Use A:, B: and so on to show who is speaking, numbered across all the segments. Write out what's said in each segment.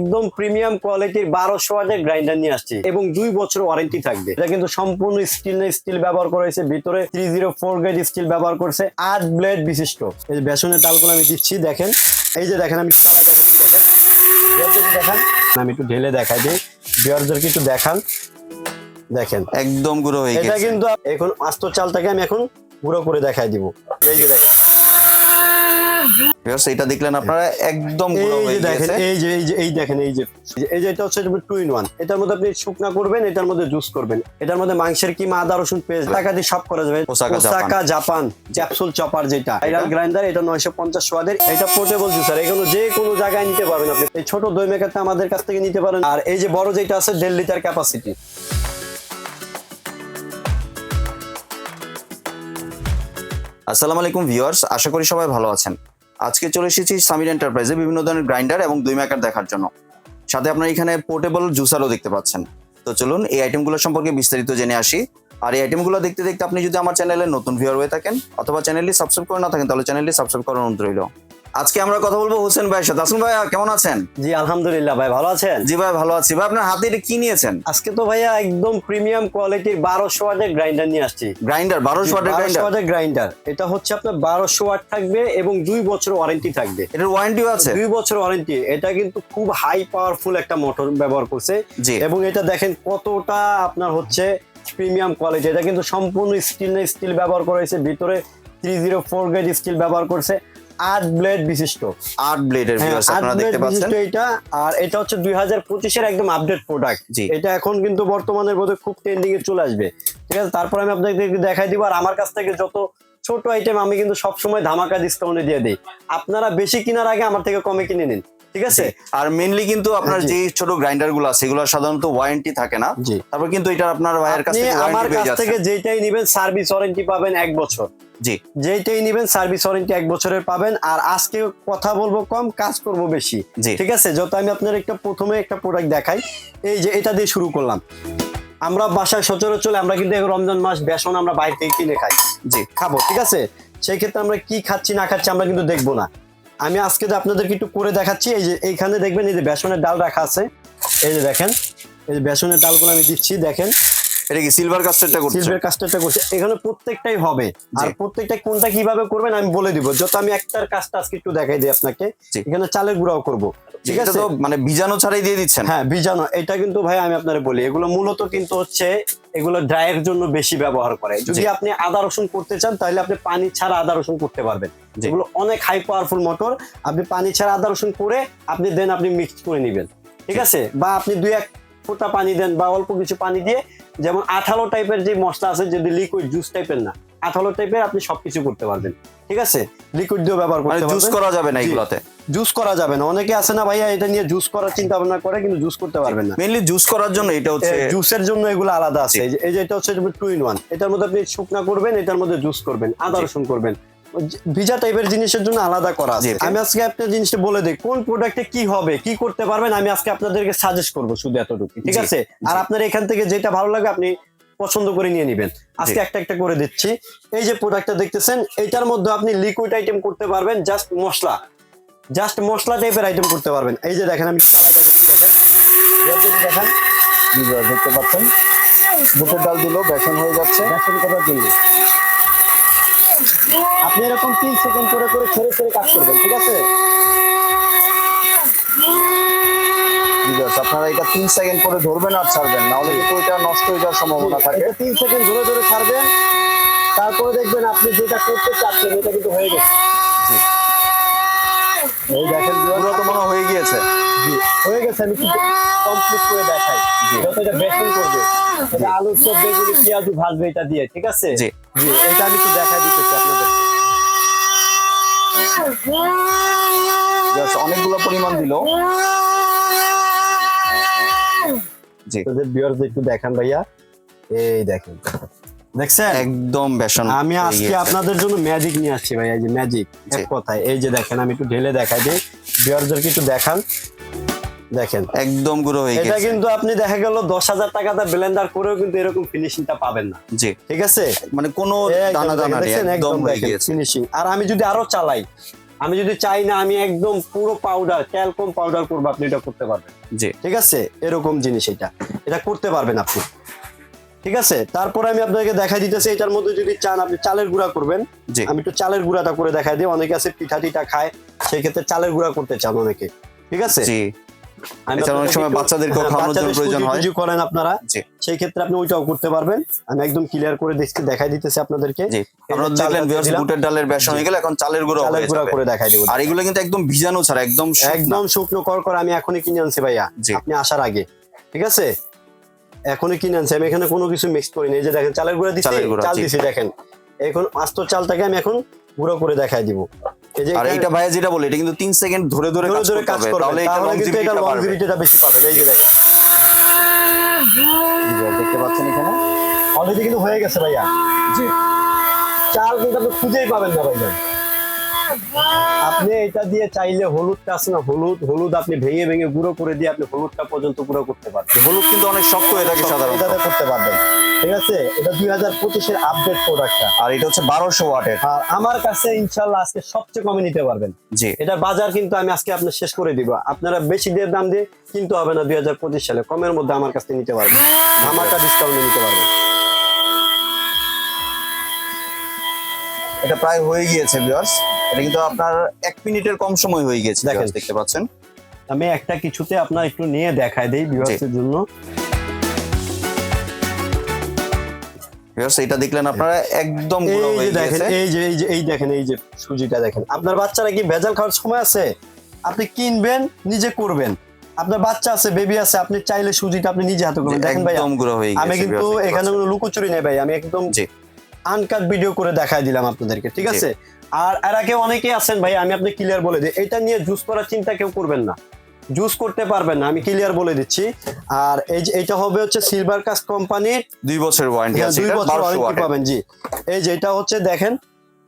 A: একদম প্রিমিয়াম কোয়ালিটির বারোশো ওয়াটের গ্রাইন্ডার নিয়ে আসছি এবং দুই বছর ওয়ারেন্টি থাকবে। এটা কিন্তু সম্পূর্ণ স্টিল স্টিল ব্যবহার করা হয়েছে। ভিতরে three zero four gauge steel ব্যবহার করছে। আট ব্লেড বিশিষ্ট। এই যে বেসনের ডালগুলো আমি দিচ্ছি দেখেন। এই যে দেখেন আমি একটু চালাই দেখাচ্ছি দেখেন। দেখান আমি একটু ঢেলে দেখাই দিই। বিয়ারদেরকে একটু দেখান। দেখেন।
B: একদম গুঁড়ো হয়ে
A: এটা কিন্তু এখন আস্ত চালটাকে আমি এখন গুঁড়ো করে দেখাই দিব। এই যে দেখেন।
B: এটা দেখলেন আপনারা একদম গুঁড়ো হয়ে গেছে
A: এই যে এই যে এই দেখেন এই যে এই যে এটা হচ্ছে টু ইন ওয়ান এটার মধ্যে আপনি শুকনা করবেন এটার মধ্যে জুস করবেন। এটার মধ্যে মাংসের কিমা আদা রসুন পেস্ট টাকা দিয়ে সব করা যাবে।
B: Osaka Japan.
A: ক্যাপসুল চপার যেটা। গ্রাইন্ডার এটা এটা পোর্টেবল জুসার এগুলো যে কোনো জায়গায় নিতে পারবেন আপনি। এই ছোট দই মেকারটা আমাদের কাছ থেকে নিতে পারেন। আর এই যে বড় যেটা আছে দেড় লিটার ক্যাপাসিটি
B: আসসালামু আলাইকুম ভিউয়ার্স আশা করি সবাই ভালো আছেন। আজকে চলে এসেছি সামির এন্টারপ্রাইজে বিভিন্ন ধরনের গ্রাইন্ডার এবং দুই মেকার দেখার জন্য। সাথে আপনার এখানে পোর্টেবল জুসারও দেখতে পাচ্ছেন। তো চলুন এই আইটেমগুলো সম্পর্কে বিস্তারিত জেনে আসি। আর এই আইটেমগুলো দেখতে দেখতে আপনি যদি আমার চ্যানেলে নতুন ভিউয়ার হয়ে থাকেন, অথবা চ্যানেলটি সাবস্ক্রাইব করে না থাকেন, তাহলে চ্যানেলটি সাবস্ক্রাইব করার অনুরোধ রইল। আজকে আমরা কথা বলব হোসেন ভাইয়ের সাথে। আসুন ভাইয়া কেমন আছেন?
A: জি আলহামদুলিল্লাহ ভাই ভালো আছেন?
B: জি ভাই ভালো আছি। ভাই আপনার হাতে এটা কি নিয়েছেন?
A: আজকে তো ভাইয়া একদম প্রিমিয়াম কোয়ালিটির বারোশো ওয়াটের গ্রাইন্ডার নিয়ে আসছি।
B: গ্রাইন্ডার বারোশো ওয়াটের গ্রাইন্ডার
A: গ্রাইন্ডার এটা হচ্ছে আপনার বারোশো ওয়াট থাকবে এবং দুই বছর ওয়ারেন্টি থাকবে।
B: এটার ওয়ারেন্টিও আছে?
A: দুই বছর ওয়ারেন্টি এটা কিন্তু খুব হাই পাওয়ারফুল একটা মোটর ব্যবহার করছে।
B: জি।
A: এবং এটা দেখেন কতটা আপনার হচ্ছে প্রিমিয়াম কোয়ালিটি এটা কিন্তু সম্পূর্ণ স্টিল স্টিল ব্যবহার করা হয়েছে। ভিতরে three zero four gauge steel ব্যবহার করছে। আট ব্লেড বিশিষ্ট।
B: আট ব্লেডের
A: হ্যাঁ,
B: ভিউয়ার্স আপনারা দেখতে পাচ্ছেন।
A: এটা আর এটা হচ্ছে দুই হাজার পঁচিশের একদম আপডেট প্রোডাক্ট এটা এখন কিন্তু বর্তমানের মধ্যে খুব ট্রেন্ডিং এ চলে আসবে। ঠিক আছে তারপর আমি আপনাদেরকে দেখাই দিব আর আমার কাছ থেকে যত ছোট আইটেম আমি কিন্তু সবসময় ধামাকা ডিসকাউন্টে দিয়ে দিই। আপনারা বেশি কেনার আগে আমার থেকে কমে কিনে নিন। ঠিক আছে?
B: আর মেনলি কিন্তু আপনার যে ছোট গ্রাইন্ডারগুলো আছে এগুলো সাধারণত ওয়ারেন্টি থাকে না। তারপর কিন্তু এটা আপনার ভাইয়ের কাছ থেকে
A: আমার কাছ থেকে যেটাই নিবেন সার্ভিস ওয়ারেন্টি পাবেন এক বছর।
B: জি।
A: যেটাই নিবেন সার্ভিস ওয়ারেন্টি এক বছরের পাবেন। আর আজকে কথা বলব কম কাজ করব বেশি। ঠিক আছে? যত আমি আপনার একটা প্রথমে একটা প্রোডাক্ট দেখাই এই যে এটা দিয়ে শুরু করলাম। আমরা বাসায় সচরাচর আমরা কিন্তু রমজান মাস বেসন আমরা বাইরে থেকে কিনে খাই।
B: জি।
A: খাব ঠিক আছে? সেই ক্ষেত্রে আমরা কি খাচ্ছি না খাচ্ছি আমরা কিন্তু দেখব না। আমি আজকে আপনাদেরকে একটু করে দেখাচ্ছি, এই যে এইখানে দেখবেন এই যে বেসনের ডাল রাখা আছে। এই যে দেখেন, এই যে বেসনের ডালগুলো আমি দিচ্ছি, দেখেন।
B: এটা কি সিলভার কাস্টারটা করছে?
A: সিলভার করছে। এখানে প্রত্যেকটাই হবে। আর প্রত্যেকটা কোনটা কীভাবে করবেন আমি বলে দিব। যত আমি একটার কাজটা আজকে একটু দেখাই দিই আপনাকে। এখানে চালের গুঁড়াও করব। ঠিক আছে?
B: তো মানে বীজাণু ছাড়াই দিয়ে দিচ্ছেন।
A: হ্যাঁ বীজাণু। এটা কিন্তু ভাই আমি আপনারে বলি এগুলো মূলত কিন্তু হচ্ছে এগুলো ড্রাইয়ের জন্য বেশি ব্যবহার করে। যদি আপনি আদা রসুন করতে চান তাহলে আপনি পানি ছাড়া আদা রসুন করতে পারবেন।
B: জি।
A: এগুলো অনেক হাই পাওয়ারফুল মোটর আপনি পানি ছাড়া আদা রসুন করে আপনি দেন আপনি মিক্স করে নেবেন। ঠিক আছে? বা আপনি দুই এক ফোঁটা পানি দেন বা অল্প কিছু পানি দিয়ে যেমন আঠালো টাইপের যে মশলা আছে যদি লিকুইড জুস টাইপের না আঠালো টাইপের আপনি সবকিছু করতে পারবেন। ঠিক আছে? লিকুইড দিয়েও ব্যবহার
B: মানে
A: করতে
B: জুস করা যাবে না এগুলাতে?
A: জুস করা যাবে না। অনেকে আছে না ভাইয়া এটা নিয়ে জুস করার চিন্তা ভাবনা করে কিন্তু জুস করতে পারবেন না।
B: মেইনলি জুস করার জন্য এটা হচ্ছে
A: জুসের জন্য এগুলো আলাদা আছে। এই যে- এটা হচ্ছে টু ইন ওয়ান এটার মধ্যে আপনি শুকনা করবেন এটার মধ্যে জুস করবেন আদা রসুন করবেন। ভিজা টাইপের জিনিসের জন্য আলাদা করা আছে। আমি আজকে আপনার জিনিসটা বলে দিই কোন প্রোডাক্টে কি হবে কি করতে পারবেন আমি আজকে আপনাদেরকে সাজেস্ট করব শুধু এতটুকু ঠিক আছে? আর আপনার এখান থেকে যেটা ভালো লাগে আপনি পছন্দ করে নিয়ে নেবেন। আজকে একটা একটা করে দিচ্ছি। এই যে প্রোডাক্টটা দেখতেছেন এটার মধ্যে আপনি লিকুইড আইটেম করতে পারবেন জাস্ট মশলা। জাস্ট মশলা টাইপের আইটেম করতে পারবেন। এই যে দেখেন আমি দেখেন। দেখেন দেখতে পাচ্ছেন। বুটের ডাল দিল বেসন হয়ে যাচ্ছে। বেসন করার জন্য। আপনি এরকম তিন সেকেন্ড করে করে ছেড়ে ছেড়ে কাজ করবেন ঠিক আছে?
B: আপনারা এটা তিন সেকেন্ড করে ধরবেন আর ছাড়বেন নাহলে কিন্তু এটা নষ্ট হয়ে যাওয়ার সম্ভাবনা থাকে।
A: এটা তিন সেকেন্ড ধরে ধরে ছাড়বেন তারপরে দেখবেন আপনি যেটা করতে চাচ্ছেন এটা কিন্তু হয়ে গেছে। এই দেখেন
B: তো মনে হয় গিয়েছে।
A: হয়ে গেছে আমি কমপ্লিট করে দেখাই। যত এটা বেসন করবে এটা আলু সব বেগুনি পেঁয়াজু ভাজবে এটা দিয়ে ঠিক আছে?
B: জি।
A: জি এটা আমি একটু দেখাই দিতেছি আপনাদের।
B: অনেকগুলো পরিমাণ দিল। জি।
A: ভিউয়ার্স একটু দেখান ভাইয়া। এই দেখেন। দেখছেন?
B: একদম বেসন
A: আমি আজকে আপনাদের জন্য ম্যাজিক নিয়ে আসছি ভাই এই যে ম্যাজিক। এক কথায় এই যে দেখেন আমি একটু ঢেলে দেখাই দিই। ভিউয়ারদেরকে একটু দেখান। দেখেন।
B: একদম গুঁড়ো হয়ে গেছে।
A: এটা কিন্তু আপনি দেখা গেল দশ হাজার টাকাতে ব্লেন্ডার করেও কিন্তু এরকম ফিনিশিংটা পাবেন না।
B: জি।
A: ঠিক আছে?
B: মানে কোনো দানা দানা একদম হয়ে গিয়েছে
A: ফিনিশিং আর আমি যদি আরও চালাই আমি যদি চাই না আমি একদম পুরো পাউডার ক্যালকম পাউডার করব আপনি এটা করতে পারবেন।
B: জি।
A: ঠিক আছে? এরকম জিনিস এটা। এটা করতে পারবেন আপনি। ঠিক আছে? তারপরে আমি আপনাকে দেখাই দিতেছি এটার মধ্যে যদি চান আপনি চালের গুঁড়া করবেন। আমি একটু চালের গুঁড়াটা করে দেখাই দিই। অনেকে আছে পিঠা টিঠা খায় সেই ক্ষেত্রে চালের গুঁড়া করতে চান অনেকে। ঠিক আছে?
B: অনেক সময় বাচ্চাদেরকেও
A: হ্যাঁ,
B: খাওয়ানোর জন্য প্রয়োজন হয়।
A: করেন আপনারা সেই ক্ষেত্রে আপনি ওইটাও করতে পারবেন। আমি একদম ক্লিয়ার করে দেখাই দিতেছি আপনাদেরকে।
B: দেখলেন ভিউয়ার্স বুটের ডালের বেসন হয়ে গেলে এখন চালের গুঁড়ো
A: চালের গুঁড়া করে দেখাই দেবো।
B: আর এগুলো কিন্তু একদম ভিজানো ছাড়া একদম
A: একদম শুকনো কর কর আমি এখনই কিনে আনছি ভাইয়া। আপনি আসার আগে। ঠিক আছে? এখনই কিনে আনছি। আমি এখানে কোনো কিছু মিক্স করিনি। এই যে দেখেন চালের গুঁড়া দিচ্ছি চাল। দিছি দেখেন। এখন আস্ত চালটাকে আমি এখন গুঁড়ো করে দেখাই দিব।
B: আর এইটা ভাইয়া যেটা বলে এটা কিন্তু তিন সেকেন্ড ধরে ধরে
A: ধরে
B: কাজ
A: ধরে কাজ করবে।
B: তাহলে এটা
A: এটা লংজিভিটিটা বেশি পাবে। এই যে দেখেন।
B: দেখতে পাচ্ছেন এখানে?
A: অলরেডি কিন্তু হয়ে গেছে ভাইয়া।
B: জি।
A: চাল কিন্তু আপনি খুঁজেই পাবেন না ভাইয়া আপনি এটা দিয়ে চাইলে হলুদটা আছে না হলুদ হলুদ আপনি ভেঙে ভেঙে গুঁড়ো করে দিয়ে আপনি হলুদটা পর্যন্ত গুঁড়ো করতে পারবেন।
B: হলুদ কিন্তু অনেক শক্ত হয়ে থাকে সাধারণত।
A: এটাতে করতে পারবেন। ঠিক আছে? এটা দুই হাজার পঁচিশের আপডেট প্রোডাক্টটা
B: আর এটা হচ্ছে বারোশো ওয়াটের।
A: আর আমার কাছে ইনশাল্লাহ আজকে সবচেয়ে কমে নিতে পারবেন।
B: জি।
A: এটার বাজার কিন্তু আমি আজকে আপনার শেষ করে দিব। আপনারা বেশি দিয়ে দাম দিয়ে কিনতে হবে না দুই হাজার পঁচিশ সালে। কমের মধ্যে আমার কাছ থেকে নিতে পারবেন। আমারটা ডিসকাউন্টে নিতে পারবেন।
B: এটা প্রায় হয়ে গিয়েছে ভিউয়ার্স এটা কিন্তু আপনার এক মিনিটের কম সময় হয়ে গিয়েছে
A: দেখেন।
B: দেখতে পাচ্ছেন।
A: আমি একটা কিছুতে আপনার একটু নিয়ে দেই জন্য।
B: ভিউয়ার্স এটা দেখলেন আপনারা একদম গুঁড়ো হয়ে
A: এই যে এই যে এই দেখেন এই যে সুজিটা দেখেন। আপনার বাচ্চারা কি ভেজাল খাওয়ার সময় আছে? আপনি কিনবেন নিজে করবেন। আপনার বাচ্চা আছে বেবি আছে আপনি চাইলে সুজিটা আপনি নিজে হাতে করবেন। দেখেন ভাই
B: হয়ে
A: আমি কিন্তু এখানে কোনো লুকোচুরি নেই ভাই আমি একদম আনকাট ভিডিও করে দেখাই দিলাম আপনাদেরকে ঠিক আছে? আর এর আগে অনেকে আছেন ভাই আমি আপনি ক্লিয়ার বলে দিই এটা নিয়ে জুস করার চিন্তা কেউ করবেন না। জুস করতে পারবেন না আমি ক্লিয়ার বলে দিচ্ছি। আর এই যে এটা হবে হচ্ছে সিলভার কাস্ট কোম্পানির
B: দুই বছর ওয়ারেন্টি আছে
A: দুই বছর ওয়ারেন্টি পাবেন জি। এই যে এটা হচ্ছে দেখেন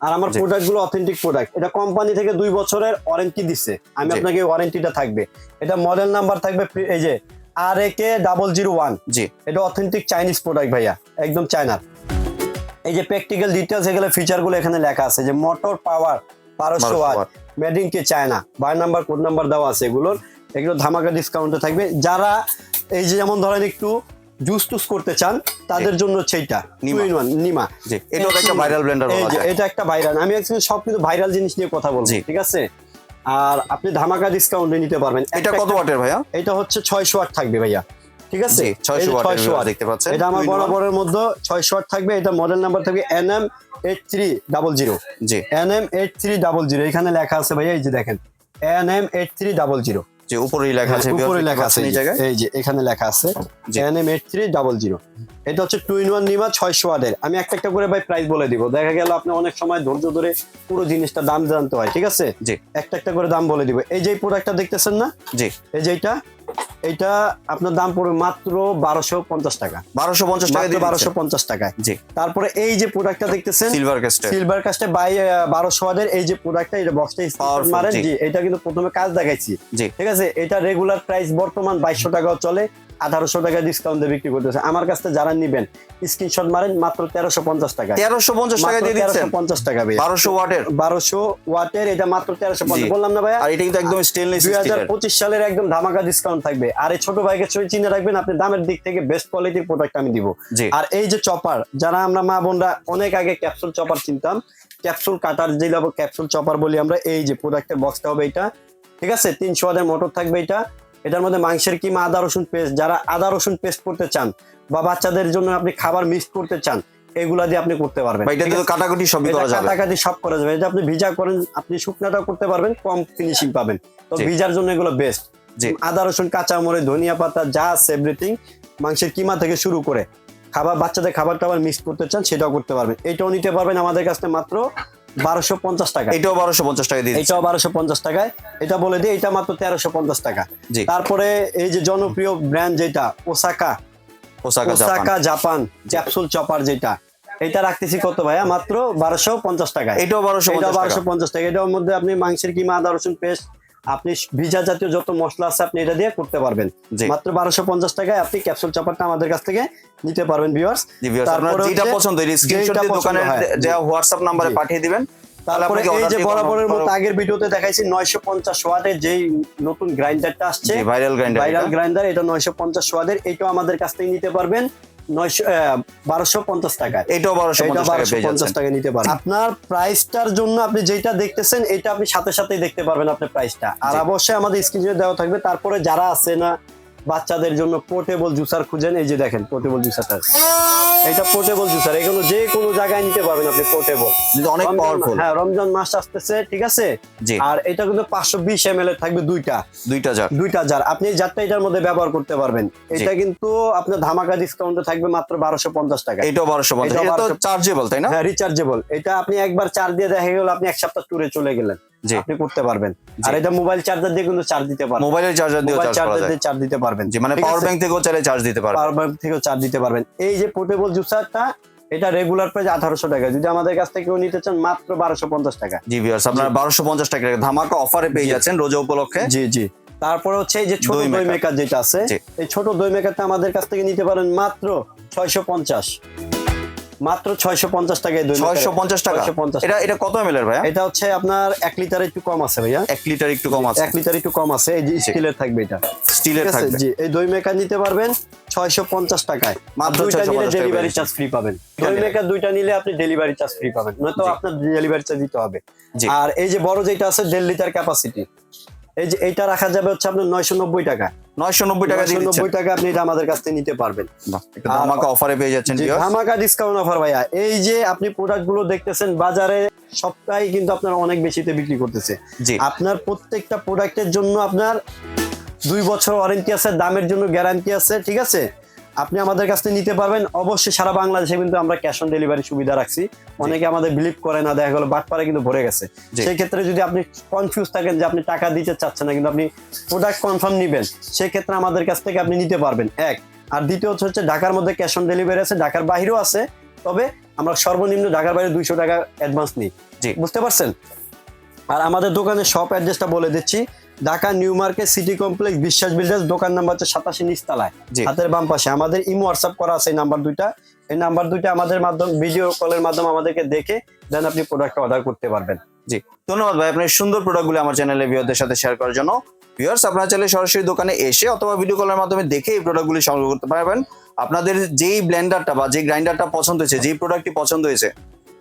A: আর আমার। প্রোডাক্টগুলো অথেন্টিক প্রোডাক্ট এটা কোম্পানি থেকে দুই বছরের ওয়ারেন্টি দিচ্ছে আমি। আপনাকে ওয়ারেন্টিটা থাকবে। এটা মডেল নাম্বার থাকবে এই যে R A K double zero one
B: G.
A: এটা অথেন্টিক চাইনিজ প্রোডাক্ট ভাইয়া একদম চায়নার এই যে প্র্যাকটিক্যাল ডিটেলস এগুলো ফিচারগুলো এখানে লেখা আছে যে মোটর পাওয়ার বারোশো
B: 1200
A: watt made in K China by number code number দেওয়া আছে এগুলোর। এগুলো ধামাকা ডিসকাউন্টে থাকবে। যারা এই যে যেমন ধরেন একটু জুস টুস করতে চান তাদের জন্য সেইটা
B: নিমা।
A: নিমা।
B: এটা একটা ভাইরাল ব্লেন্ডার
A: এটা একটা ভাইরাল আমি অ্যাকচুয়ালি সব কিন্তু ভাইরাল জিনিস নিয়ে কথা বলছি ঠিক আছে? আর আপনি ধামাকা ডিসকাউন্টে নিতে পারবেন।
B: এটা কত ওয়াটের ভাইয়া?
A: এটা হচ্ছে ছয়শো ওয়াট থাকবে ভাইয়া। ঠিক আছে?
B: ছয়শো
A: 600 ওয়াট।
B: দেখতে পাচ্ছেন।
A: এটা আমার বরাবরের মধ্যে ছয় শর্ট থাকবে। এটা মডেল নাম্বার থাকবে N M eight three double zero
B: G.
A: N M eight three double zero এখানে লেখা আছে ভাইয়া এই যে দেখেন। N M eight three double zero
B: যে উপরেই লেখা আছে
A: উপরে লেখা আছে
B: এই জায়গায়?
A: এই যে এখানে লেখা আছে। N M eight three double zero এটা হচ্ছে টু ইন ওয়ান নিমা ছয়শো ওয়াটের। আমি একটা একটা করে ভাই প্রাইস বলে দিব। দেখা গেল আপনি অনেক সময় ধৈর্য ধরে পুরো জিনিসটা দাম জানতে হয় ঠিক আছে?
B: জি।
A: একটা একটা করে দাম বলে দিব। এই যে প্রোডাক্টটা দেখতেছেন না?
B: জি।
A: এই যে এইটা? এইটা আপনার দাম পড়বে মাত্র বারোশো পঞ্চাশ টাকা।
B: বারোশো পঞ্চাশ টাকা
A: বারোশো পঞ্চাশ টাকায়।
B: জি।
A: তারপরে এই যে প্রোডাক্টটা দেখতেছেন
B: সিলভার কাস্ট
A: সিলভার কাস্টে বাই বারোশো হাজার এই যে প্রোডাক্টটা এটা বক্সটা
B: পাওয়ার
A: মারেন।
B: জি।
A: এটা কিন্তু প্রথমে কাজ দেখাইছি।
B: জি।
A: ঠিক আছে? এটা রেগুলার প্রাইস বর্তমান বাইশশো টাকাও চলে। আঠারোশো টাকা ডিসকাউন্ট বিক্রি করতেছে। আমার কাছ যারা নিবেন স্ক্রিনশট মারেন মাত্র তেরোশো পঞ্চাশ টাকা।
B: তেরোশো পঞ্চাশ টাকা দিয়ে দিচ্ছেন?
A: পঞ্চাশ টাকা
B: বারোশো ওয়াটের?
A: বারোশো ওয়াটের এটা মাত্র তেরোশো পঞ্চাশ। বললাম না ভাইয়া?
B: আর এটা কিন্তু একদম স্টেনলেস
A: দুই হাজার পঁচিশ সালের একদম ধামাকা ডিসকাউন্ট থাকবে। আর এই ছোট ভাইকে চই চিনে রাখবেন আপনি দামের দিক থেকে বেস্ট কোয়ালিটির প্রোডাক্ট আমি দিব। আর এই যে চপার যারা আমরা মা বোনরা অনেক আগে ক্যাপসুল চপার চিনতাম ক্যাপসুল কাটার যে ক্যাপসুল চপার বলি আমরা এই যে প্রোডাক্টের বক্সটা হবে এটা। ঠিক আছে? তিনশো ওয়াটের মোটর থাকবে এটা। এটার মধ্যে মাংসের কিমা আদা রসুন পেস্ট যারা আদা রসুন পেস্ট করতে চান বা বাচ্চাদের জন্য আপনি খাবার মিক্স করতে চান এগুলা দিয়ে আপনি করতে পারবেন।
B: এটা দিয়ে তো কাটাকুটি সবই করা যাবে।
A: কাটাকাটি সব করা যাবে। এটা আপনি ভিজা করেন আপনি শুকনাটাও করতে পারবেন কম ফিনিশিং পাবেন। তো ভিজার জন্য এগুলো বেস্ট
B: জি।
A: আদা রসুন কাঁচা মরিচ ধনিয়া পাতা যা আছে এভরিথিং মাংসের কিমা থেকে শুরু করে খাবার বাচ্চাদের খাবার টাবার মিক্স করতে চান সেটাও করতে পারবেন। এটাও নিতে পারবেন আমাদের কাছে মাত্র বারোশো পঞ্চাশ টাকা।
B: এটাও বারোশো পঞ্চাশ টাকা দিয়ে
A: এটাও বারোশো পঞ্চাশ টাকায়। এটা বলে দিই এটা মাত্র তেরোশো পঞ্চাশ টাকা।
B: জি।
A: তারপরে এই যে জনপ্রিয় ব্র্যান্ড যেটা Osaka
B: Osaka Japan
A: Osaka Japan capsule chopper যেটা। এটা রাখতেছি কত ভাইয়া? মাত্র বারোশো পঞ্চাশ টাকা
B: এটাও বারোশো
A: এটা বারোশো পঞ্চাশ টাকা। এটার মধ্যে আপনি মাংসের কিমা আদা রসুন পেস্ট আপনি ভিজা জাতীয় যত মশলা আছে আপনি এটা দিয়ে করতে পারবেন। মাত্র বারোশো পঞ্চাশ টাকায় আপনি ক্যাপসুল চাপারটা আমাদের কাছ থেকে নিতে পারবেন ভিউয়ার্স
B: যেটা পছন্দ দোকানের
A: হয়,
B: হোয়াটসঅ্যাপ নাম্বারে পাঠিয়ে দিবেন
A: তারপরে এই যে বরাবরের মতো আগের ভিডিওতে দেখাইছি নয়শো পঞ্চাশ ওয়াটের যেই নতুন গ্রাইন্ডারটা আসছে
B: ভাইরাল গ্রাইন্ডার
A: ভাইরাল গ্রাইন্ডার এটা নয়শো পঞ্চাশ ওয়াটের এটাও আমাদের কাছ থেকে নিতে পারবেন। নয়শো বারোশো পঞ্চাশ টাকা।
B: এটাও বারোশো
A: এটা বারোশো পঞ্চাশ টাকা নিতে পারেন। আপনার প্রাইসটার জন্য আপনি যেটা দেখতেছেন এটা আপনি সাথে সাথেই দেখতে পারবেন আপনার প্রাইসটা আর অবশ্যই আমাদের স্ক্রিনে দেওয়া থাকবে। তারপরে যারা আছে না বাচ্চাদের জন্য পোর্টেবল জুসার খুঁজেন। এই যে দেখেন পোর্টেবল জুসারটা এটা পোর্টেবল জুসার এগুলো যে কোনো জায়গায় নিতে পারবেন আপনি পোর্টেবল
B: অনেক পাওয়ারফুল
A: হ্যাঁ রমজান মাস আসতেছে ঠিক আছে?
B: জি।
A: আর এটা কিন্তু পাঁচশো বিশ এম এর থাকবে দুইটা।
B: দুইটা জার
A: দুইটা জার আপনি এই জারটা এটার মধ্যে ব্যবহার করতে পারবেন। এটা কিন্তু আপনার ধামাকা ডিসকাউন্টে থাকবে মাত্র বারোশো পঞ্চাশ টাকা।
B: এটাও বারোশো পঞ্চাশ। এটা তো চার্জেবল তাই না?
A: হ্যাঁ রিচার্জেবল এটা আপনি একবার চার্জ দিয়ে দেখা গেল আপনি এক সপ্তাহ ট্যুরে চলে গেলেন। আপনি করতে পারবেন। আর এটা মোবাইল চার্জার দিয়ে কিন্তু চার্জ দিতে পারবেন।
B: মোবাইলের চার্জার
A: চার্জার দিয়ে চার্জ দিতে পারবেন।
B: জি মানে পাওয়ার ব্যাংক থেকেও চাইলে চার্জ দিতে পারবে
A: পাওয়ার ব্যাংক থেকেও চার্জ দিতে পারবেন। এই যে পোর্টেবল জুসারটা এটা রেগুলার প্রাইস আঠারোশো টাকা। যদি আমাদের কাছ থেকে নিতে চান মাত্র বারোশো পঞ্চাশ টাকা।
B: জি ভিউয়ার্স আপনারা বারোশো পঞ্চাশ টাকা ধামাকা অফারে পেয়ে যাচ্ছেন রোজা উপলক্ষে।
A: জি জি। তারপরে হচ্ছে এই যে ছোট
B: দই
A: মেকার যেটা আছে এই ছোট দই মেকারটা আমাদের কাছ থেকে নিতে পারেন মাত্র ছয়শো পঞ্চাশ। মাত্র ছয়শো পঞ্চাশ টাকায় দই
B: ছয়শো পঞ্চাশ টাকা?
A: 650
B: এটা এটা কত এম এর ভাইয়া?
A: এটা হচ্ছে আপনার এক লিটার একটু কম আছে ভাইয়া।
B: এক লিটার একটু কম আছে।
A: এক লিটার একটু কম আছে। এই যে স্টিলের থাকবে এটা।
B: স্টিলের থাকবে।
A: জি এই দই মেকার নিতে পারবেন ছয়শো পঞ্চাশ টাকায়।
B: মাত্র 650 টাকায়
A: ডেলিভারি চার্জ ফ্রি পাবেন। দই মেকার দুইটা নিলে আপনি ডেলিভারি চার্জ ফ্রি পাবেন। নয়তো আপনার ডেলিভারি চার্জ দিতে হবে। আর এই যে বড় যেটা আছে দেড় লিটার ক্যাপাসিটি এই যে এইটা রাখা যাবে হচ্ছে আপনার নয়শো নব্বই টাকা
B: নয়শো নব্বই টাকা দিয়ে দিচ্ছেন
A: নব্বই টাকা আপনি এটা আমাদের কাছ থেকে নিতে পারবেন।
B: ধামাকা অফারে পেয়ে যাচ্ছেন।
A: ধামাকা ডিসকাউন্ট অফার ভাইয়া। এই যে আপনি প্রোডাক্টগুলো দেখতেছেন বাজারে সবটাই কিন্তু আপনার অনেক বেশিতে বিক্রি করতেছে। আপনার প্রত্যেকটা প্রোডাক্টের জন্য আপনার দুই বছর ওয়ারেন্টি আছে দামের জন্য গ্যারান্টি আছে ঠিক আছে? আপনি আমাদের কাছ থেকে নিতে পারবেন। অবশ্যই সারা বাংলাদেশে কিন্তু আমরা ক্যাশ অন ডেলিভারি সুবিধা রাখছি। অনেকে আমাদের বিলিভ করে না দেখা গেলো বাটপারে কিন্তু ভরে গেছে। সেই ক্ষেত্রে যদি আপনি কনফিউজ থাকেন যে আপনি টাকা দিতে চাচ্ছেন না কিন্তু আপনি প্রোডাক্ট কনফার্ম নিবেন সেই ক্ষেত্রে আমাদের কাছ থেকে আপনি নিতে পারবেন। এক। আর দ্বিতীয়ত হচ্ছে ঢাকার মধ্যে ক্যাশ অন ডেলিভারি আছে ঢাকার বাইরেও আছে। তবে আমরা সর্বনিম্ন ঢাকার বাইরে দুইশো টাকা অ্যাডভান্স নিই।
B: জি।
A: বুঝতে পারছেন? আর আমাদের দোকানের শপ অ্যাড্রেসটা বলে দিচ্ছি। Dhaka new market city complex Biswas builders দোকান নাম্বার হচ্ছে সাতাশি নিচতলায়। হাতের বাম পাশে আমাদের ইমো হোয়াটসঅ্যাপ করা আছে এই নাম্বার দুইটা। এই নাম্বার দুইটা আমাদের মাধ্যমে ভিডিও কলের মাধ্যমে আমাদেরকে দেখে দেন আপনি প্রোডাক্ট অর্ডার করতে পারবেন।
B: জি। ধন্যবাদ ভাই আপনার সুন্দর প্রোডাক্টগুলো আমার চ্যানেলে ভিউয়ারদের সাথে শেয়ার করার জন্য। ভিউয়ার্স আপনারা চাইলে সরাসরি দোকানে এসে অথবা ভিডিও কলের মাধ্যমে দেখে এই প্রোডাক্টগুলি সংগ্রহ করতে পারবেন। আপনাদের যেই ব্লেন্ডারটা বা যে গ্রাইন্ডারটা পছন্দ হয়েছে যেই প্রোডাক্টটি পছন্দ হয়েছে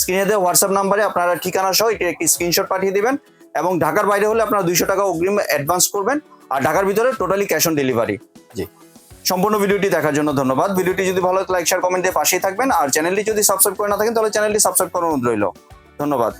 B: স্ক্রিনে দেওয়া হোয়াটসঅ্যাপ নাম্বারে আপনারা ঠিকানা সহ এটি একটি স্ক্রিনশট পাঠিয়ে দিবেন। এবং ঢাকার বাইরে হলে আপনারা দুইশো টাকা অগ্রিম অ্যাডভান্স করবেন। আর ঢাকার ভিতরে টোটালি ক্যাশ অন ডেলিভারি
A: জি।
B: সম্পূর্ণ ভিডিওটি দেখার জন্য ধন্যবাদ। ভিডিওটি যদি ভালো লাগে লাইক শেয়ার কমেন্ট পাশেই থাকবেন। আর চ্যানেলটি যদি সাবস্ক্রাইব করে না থাকেন, তাহলে চ্যানেলটি সাবস্ক্রাইব করার অনুরোধ রইল। ধন্যবাদ।